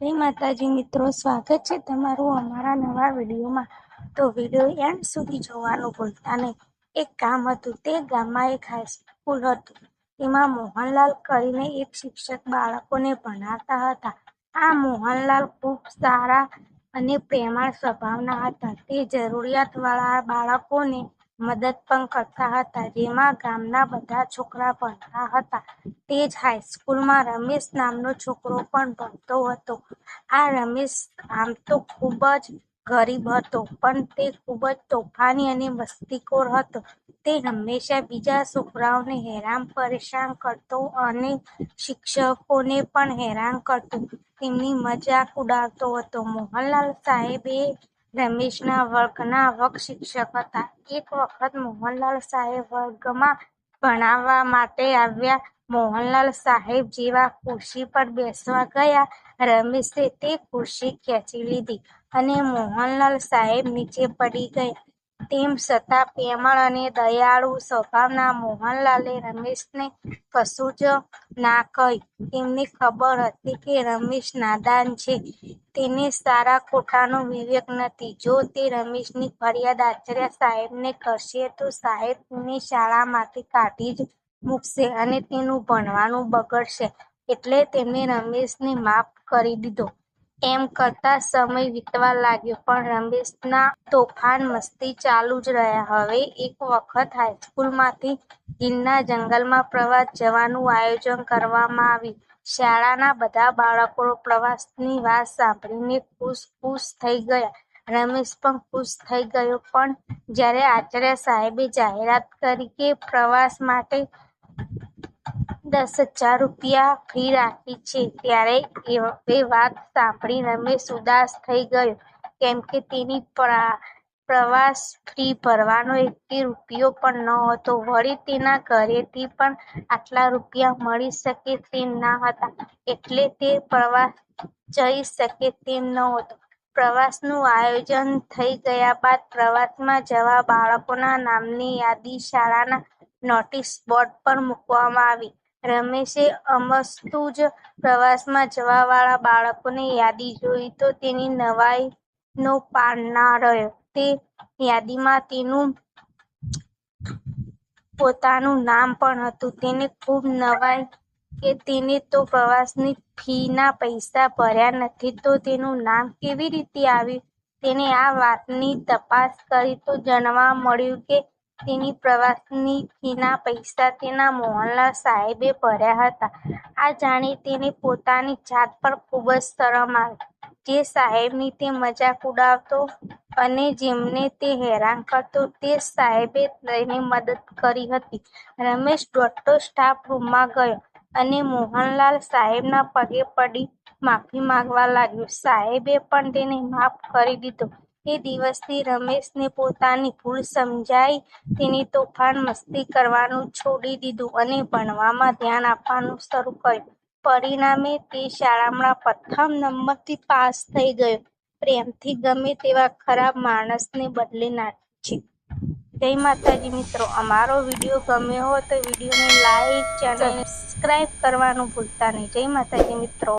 જય માતાજી મિત્રો, સ્વાગત છે તમારું અમારા નવા વિડીયોમાં. તો વીડિયો એન્ડ સુધી જોવાનું ભૂલતા નહીં. એક ગામ હતું, તે ગામમાં એક હાઈસ્કૂલ હતું. તેમાં મોહનલાલ કરીને એક શિક્ષક બાળકોને ભણાવતા હતા. આ મોહનલાલ ખૂબ સારા અને પ્રેમાળ સ્વભાવના હતા. તે જરૂરિયાતવાળા બાળકોને મદદ પણ કરતા હતા. જેમાં ગામના બધા છોકરા ભણતા હતા. તે જ હાઈસ્કૂલમાં રમેશ નામનો છોકરો પણ ભણતો હતો. આ રમેશ આમ તો ખૂબ જ ગરીબ હતો, પણ તે ખૂબ જ તોફાની અને મસ્તીખોર હતો. તે હંમેશા બીજા છોકરાઓને હેરાન, પરેશાન કરતો અને શિક્ષકોને પણ હેરાન કરતો. તેમની મજાક ઉડાવતો હતો. મોહનલાલ સાહેબ રમેશના વર્ગના વર્ગ શિક્ષક હતા. એક વખત મોહનલાલ સાહેબ વર્ગમાં ભણાવવા માટે આવ્યા. મોહનલાલ સાહેબ જેવા ખુરશી પર બેસવા ગયા. રમેશે તે ખુરશી ખેંચી લીધી અને મોહનલાલ સાહેબ નીચે પડી ગયા. તેમ છતાં પ્રેમળ અને દયાળુ સ્વભાવના મોહનલાલે રમેશને કશું જ ના કહી. તેમને ખબર હતી કે રમેશ નાદાન છે. તેને સારા ખોટાનો વિવેક નથી. જો તે રમેશની ફરિયાદ આચાર્ય સાહેબને કરશે, તો સાહેબ તેને શાળામાંથી કાઢી જ મૂકશે અને તેનું ભણવાનું બગડશે. એટલે તેમણે રમેશને માફ કરી દીધો. એમ કરતાં સમય વીતવા લાગ્યો, પણ રમેશના તોફાન મસ્તી ચાલુ જ રહ્યા. હવે એક વખત હાઈસ્કૂલમાંથી ગીરના જંગલમાં પ્રવાસ જવાનું આયોજન કરવામાં આવ્યું. શાળાના બધા બાળકો પ્રવાસની વાત સાંભળીને ખુશ ખુશ થઈ ગયા. રમેશ પણ ખુશ થઈ ગયો, પણ જ્યારે આચાર્ય સાહેબે જાહેરાત કરી કે પ્રવાસ માટે દસ હજાર રૂપિયા ફી રાખી છે. ત્યારે એ વાત સાંભળી રમેશ ઉદાસ થઈ ગયો. કેમ કે તેની પ્રવાસ ફી ભરવાનો એકથી રૂપિયો પણ નહોતો વળી તેના ઘરેથી પણ આટલા રૂપિયા મળી શકે તેમ ન હતા. એટલે તે પ્રવાસ જઈ શકે તેમ નહોતો પ્રવાસનું આયોજન થઈ ગયા બાદ પ્રવાસમાં જવા બાળકોના નામની યાદી શાળાના નોટિસ બોર્ડ પર મૂકવામાં આવી. રમેશે અમસ્તુ જ પ્રવાસમાં જવાવાળા બાળકોની યાદી જોઈ તો તેને નવાઈનો પાર ના રહ્યો. તે યાદીમાં તેનું પોતાનું નામ પણ હતું. તેને ખૂબ નવાઈ કે તેને તો પ્રવાસની ફીના પૈસા ભર્યા નથી તો તેનું નામ કેવી રીતે આવ્યું? તેણે આ વાતની તપાસ કરી તો જાણવા મળ્યું કે તેની પ્રવાસની ફીના પૈસા તેના મોહનલાલ સાહેબે ભર્યા હતા. આ જાણી તેને પોતાની જાત પર ખૂબ જ શરમ આવી. જે સાહેબની તે મજાક ઉડાવતો અને જેમને તે હેરાન કરતો તે સાહેબે તેની મદદ કરી હતી. રમેશ દોડતો સ્ટાફ રૂમમાં ગયો અને મોહનલાલ સાહેબના પગે પડી માફી માંગવા લાગ્યો. સાહેબે પણ તેને માફ કરી દીધો. એ દિવસથી રમેશને પોતાની ભૂલ સમજાઈ. તેની તોફાન મસ્તી કરવાનું છોડી દીધું અને ભણવામાં ધ્યાન આપવાનું શરૂ કર્યું. પરિણામે તે શાળામાં પ્રથમ નંબરથી પાસ થઈ ગયો. પ્રેમથી ગમે તેવા ખરાબ માણસને બદલી નાખે છે. જય માતાજી મિત્રો, અમારો વીડિયો ગમ્યો હોય તો વિડીયોને લાઈક ચેનલ સબસ્ક્રાઈબ કરવાનું ભૂલતા નહીં. જય માતાજી મિત્રો.